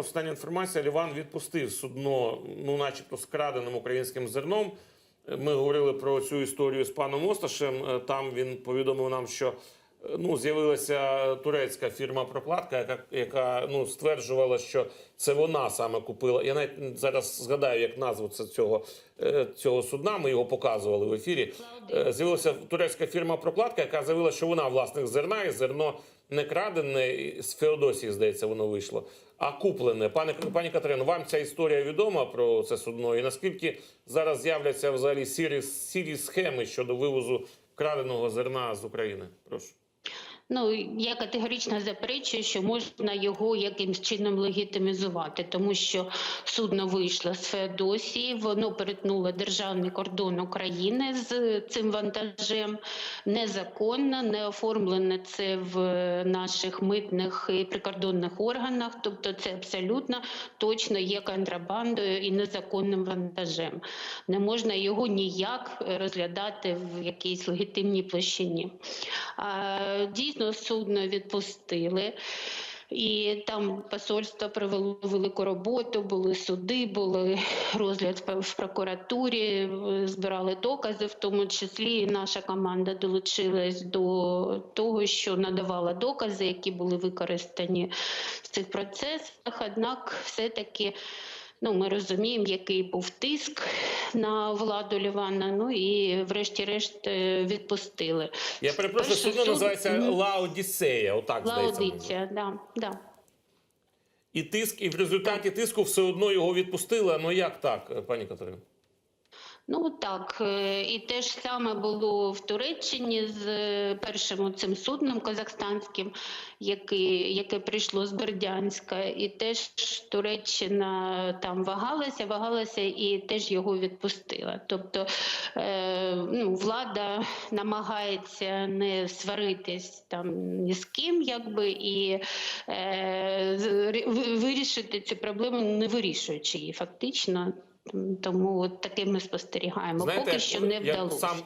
остання інформація. Ліван відпустив судно, ну, начебто, з краденим українським зерном. Ми говорили про цю історію з паном Осташем. Е, Там він повідомив нам, що ну, з'явилася турецька фірма прокладка, яка, яка ну, стверджувала, що це вона саме купила. Я навіть зараз згадаю, як назву це цього, е, цього судна. Ми його показували в ефірі. Е, З'явилася турецька фірма прокладка, яка заявила, що вона власник зерна, і зерно не крадене з Феодосії, здається, воно вийшло, а куплене. Пане пані Катерино, вам ця історія відома про це судно? І наскільки зараз з'являться взагалі сірі, сірі схеми щодо вивозу краденого зерна з України? Прошу. Ну я категорично заперечую, що можна його якимсь чином легітимізувати, тому що судно вийшло з Феодосії, воно перетнуло державний кордон України з цим вантажем незаконно, не оформлене це в наших митних і прикордонних органах. Тобто, це абсолютно точно є контрабандою і незаконним вантажем. Не можна його ніяк розглядати в якійсь легітимній площині. А, Дійсно, судно відпустили. І там посольство провело велику роботу, були суди, були розгляд в- прокуратурі, збирали докази, в тому числі і наша команда долучилась до того, що надавала докази, які були використані в цих процесах. Однак, все-таки ну, ми розуміємо, який був тиск на владу Лівана. Ну і врешті-решт е, відпустили. Я перепрошую, судно суд- називається Мгм. Лаодіссея. Отак здається. Да, да. І тиск, і в результаті тиску все одно його відпустили. Ну як так, пані Катерино? Ну так, е, і те ж саме було в Туреччині з е, першим цим судном казахстанським, який, яке прийшло з Бердянська, і теж Туреччина там вагалася, вагалася і теж його відпустила. Тобто е, ну, влада намагається не сваритись там ні з ким, якби і е, вирішити цю проблему, не вирішуючи її фактично. Тому от таке ми спостерігаємо. Поки що не я вдалося. сам